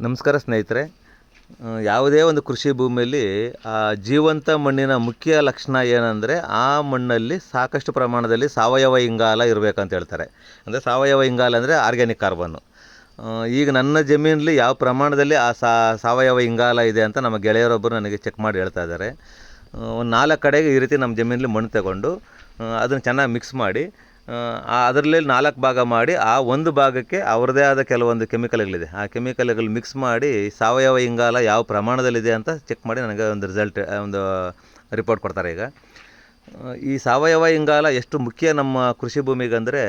ನಮಸ್ಕಾರ ಸ್ನೇಹಿತರೆ. ಯಾವುದೇ ಒಂದು ಕೃಷಿ ಭೂಮಿಯಲ್ಲಿ ಆ ಜೀವಂತ ಮಣ್ಣಿನ ಮುಖ್ಯ ಲಕ್ಷಣ ಏನಂದರೆ ಆ ಮಣ್ಣಲ್ಲಿ ಸಾಕಷ್ಟು ಪ್ರಮಾಣದಲ್ಲಿ ಸಾವಯವ ಇಂಗಾಲ ಇರಬೇಕಂತ ಹೇಳ್ತಾರೆ. ಅಂದರೆ ಸಾವಯವ ಇಂಗಾಲ ಅಂದರೆ ಆರ್ಗ್ಯಾನಿಕ್ ಕಾರ್ಬನ್ನು ಈಗ ನನ್ನ ಜಮೀನಲ್ಲಿ ಯಾವ ಪ್ರಮಾಣದಲ್ಲಿ ಆ ಸಾವಯವ ಇಂಗಾಲ ಇದೆ ಅಂತ ನಮ್ಮ ಗೆಳೆಯರೊಬ್ಬರು ನನಗೆ ಚೆಕ್ ಮಾಡಿ ಹೇಳ್ತಾ ಇದ್ದಾರೆ. ಒಂದು ನಾಲ್ಕು ಕಡೆಗೆ ಈ ರೀತಿ ನಮ್ಮ ಜಮೀನಲ್ಲಿ ಮಣ್ಣು ತಗೊಂಡು ಅದನ್ನು ಚೆನ್ನಾಗಿ ಮಿಕ್ಸ್ ಮಾಡಿ ಅದರಲ್ಲಿ ನಾಲ್ಕು ಭಾಗ ಮಾಡಿ ಆ ಒಂದು ಭಾಗಕ್ಕೆ ಅವ್ರದ್ದೇ ಆದ ಕೆಲವೊಂದು ಕೆಮಿಕಲ್ಗಳಿದೆ. ಆ ಕೆಮಿಕಲ್ಗಳು ಮಿಕ್ಸ್ ಮಾಡಿ ಸಾವಯವ ಇಂಗಾಲ ಯಾವ ಪ್ರಮಾಣದಲ್ಲಿದೆ ಅಂತ ಚೆಕ್ ಮಾಡಿ ನನಗೆ ಒಂದು ರಿಸಲ್ಟ್ ಒಂದು ರಿಪೋರ್ಟ್ ಕೊಡ್ತಾರೆ ಈಗ. ಈ ಸಾವಯವ ಇಂಗಾಲ ಎಷ್ಟು ಮುಖ್ಯ ನಮ್ಮ ಕೃಷಿ ಭೂಮಿಗಂದರೆ,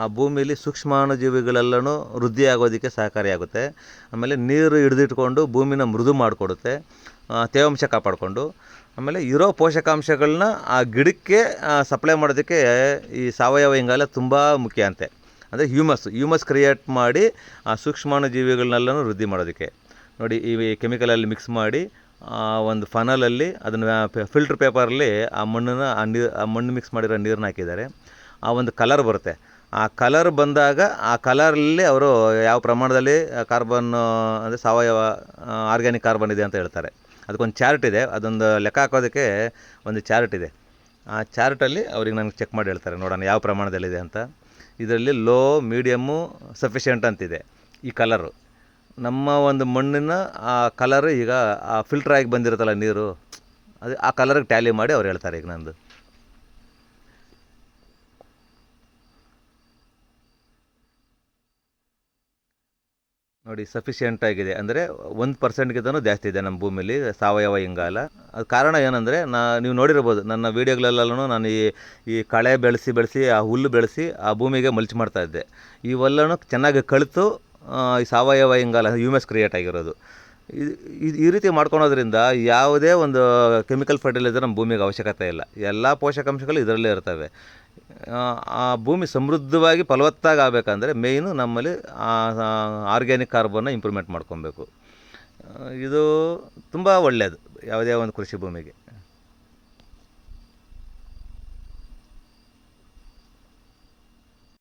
ಆ ಭೂಮಿಲಿ ಸೂಕ್ಷ್ಮಾಣುಜೀವಿಗಳೆಲ್ಲನೂ ವೃದ್ಧಿ ಆಗೋದಕ್ಕೆ ಸಹಕಾರಿಯಾಗುತ್ತೆ. ಆಮೇಲೆ ನೀರು ಹಿಡಿದಿಟ್ಕೊಂಡು ಭೂಮಿನ ಮೃದು ಮಾಡಿಕೊಡುತ್ತೆ ತೇವಾಂಶ ಕಾಪಾಡಿಕೊಂಡು. ಆಮೇಲೆ ಇರೋ ಪೋಷಕಾಂಶಗಳನ್ನ ಆ ಗಿಡಕ್ಕೆ ಸಪ್ಲೈ ಮಾಡೋದಕ್ಕೆ ಈ ಸಾವಯವ ಇಂಗಾಲ ತುಂಬ ಮುಖ್ಯ ಅಂತೆ. ಅಂದರೆ ಹ್ಯೂಮಸ್ ಹ್ಯೂಮಸ್ ಕ್ರಿಯೇಟ್ ಮಾಡಿ ಆ ಸೂಕ್ಷ್ಮಾಣುಜೀವಿಗಳನ್ನೆಲ್ಲನೂ ವೃದ್ಧಿ ಮಾಡೋದಕ್ಕೆ. ನೋಡಿ, ಈ ಕೆಮಿಕಲಲ್ಲಿ ಮಿಕ್ಸ್ ಮಾಡಿ ಆ ಒಂದು ಫನಲಲ್ಲಿ ಅದನ್ನು ಫಿಲ್ಟ್ರ್ ಪೇಪರಲ್ಲಿ ಆ ಮಣ್ಣನ್ನು ಆ ನೀರು ಆ ಮಣ್ಣು ಮಿಕ್ಸ್ ಮಾಡಿರೋ ನೀರನ್ನ ಹಾಕಿದ್ದಾರೆ. ಆ ಒಂದು ಕಲರ್ ಬರುತ್ತೆ. ಆ ಕಲರ್ ಬಂದಾಗ ಆ ಕಲರಲ್ಲಿ ಅವರು ಯಾವ ಪ್ರಮಾಣದಲ್ಲಿ ಕಾರ್ಬನ್ ಅಂದರೆ ಸಾವಯವ ಆರ್ಗ್ಯಾನಿಕ್ ಕಾರ್ಬನ್ ಇದೆ ಅಂತ ಹೇಳ್ತಾರೆ. ಅದಕ್ಕೊಂದು ಚಾರ್ಟ್ ಇದೆ. ಅದೊಂದು ಲೆಕ್ಕ ಹಾಕೋದಕ್ಕೆ ಒಂದು ಚಾರ್ಟ್ ಇದೆ. ಆ ಚಾರ್ಟಲ್ಲಿ ಅವ್ರಿಗೆ ನನಗೆ ಚೆಕ್ ಮಾಡಿ ಹೇಳ್ತಾರೆ. ನೋಡೋಣ ಯಾವ ಪ್ರಮಾಣದಲ್ಲಿದೆ ಅಂತ. ಇದರಲ್ಲಿ ಲೋ ಮೀಡಿಯಮ್ಮು ಸಫಿಷಿಯೆಂಟ್ ಅಂತಿದೆ ಈ ಕಲರು ನಮ್ಮ ಒಂದು ಮಣ್ಣಿನ ಆ ಕಲರ್ ಈಗ ಆ ಫಿಲ್ಟರ್ ಆಗಿ ಬಂದಿರುತ್ತಲ್ಲ ನೀರು, ಅದು ಆ ಕಲರ್ಗೆ ಟ್ಯಾಲಿ ಮಾಡಿ ಅವ್ರು ಹೇಳ್ತಾರೆ ಈಗ ನಂದು. ನೋಡಿ ಸಫಿಷಿಯೆಂಟ್ ಆಗಿದೆ. ಅಂದರೆ ಒಂದು ಪರ್ಸೆಂಟ್ಗಿಂತನೂ ಜಾಸ್ತಿ ಇದೆ ನಮ್ಮ ಭೂಮಿಲಿ, ಸಾವಯವ ಇಂಗಾಲ. ಅದು ಕಾರಣ ಏನಂದರೆ ನಾ, ನೀವು ನೋಡಿರ್ಬೋದು, ನನ್ನ ವೀಡಿಯೋಗಳಲ್ಲೆಲ್ಲೂ ನಾನು ಈ ಈ ಕಳೆ ಬೆಳೆಸಿ ಬೆಳೆಸಿ, ಆ ಹುಲ್ಲು ಬೆಳೆಸಿ ಆ ಭೂಮಿಗೆ ಮಲ್ಚ್ ಮಾಡ್ತಾ ಇದ್ದೆ. ಇವೆಲ್ಲನೂ ಚೆನ್ನಾಗಿ ಕಳಿತು ಈ ಸಾವಯವ ಇಂಗಾಲ ಹ್ಯೂಮಸ್ ಕ್ರಿಯೇಟ್ ಆಗಿರೋದು. ಇದು ಈ ರೀತಿ ಮಾಡ್ಕೊಳೋದ್ರಿಂದ ಯಾವುದೇ ಒಂದು ಕೆಮಿಕಲ್ ಫರ್ಟಿಲೈಸರ್ ನಮ್ಮ ಭೂಮಿಗೆ ಅವಶ್ಯಕತೆ ಇಲ್ಲ. ಎಲ್ಲ ಪೋಷಕಾಂಶಗಳು ಇದರಲ್ಲೇ ಇರ್ತವೆ. ಆ ಭೂಮಿ ಸಮೃದ್ಧವಾಗಿ ಫಲವತ್ತಾಗಿ ಆಗಬೇಕಂದ್ರೆ ಮೇಯ್ನು ನಮ್ಮಲ್ಲಿ ಆರ್ಗ್ಯಾನಿಕ್ ಕಾರ್ಬನ್ನ ಇಂಪ್ರೂವ್ಮೆಂಟ್ ಮಾಡ್ಕೊಬೇಕು. ಇದು ತುಂಬ ಒಳ್ಳೆಯದು ಯಾವುದೇ ಒಂದು ಕೃಷಿ ಭೂಮಿಗೆ.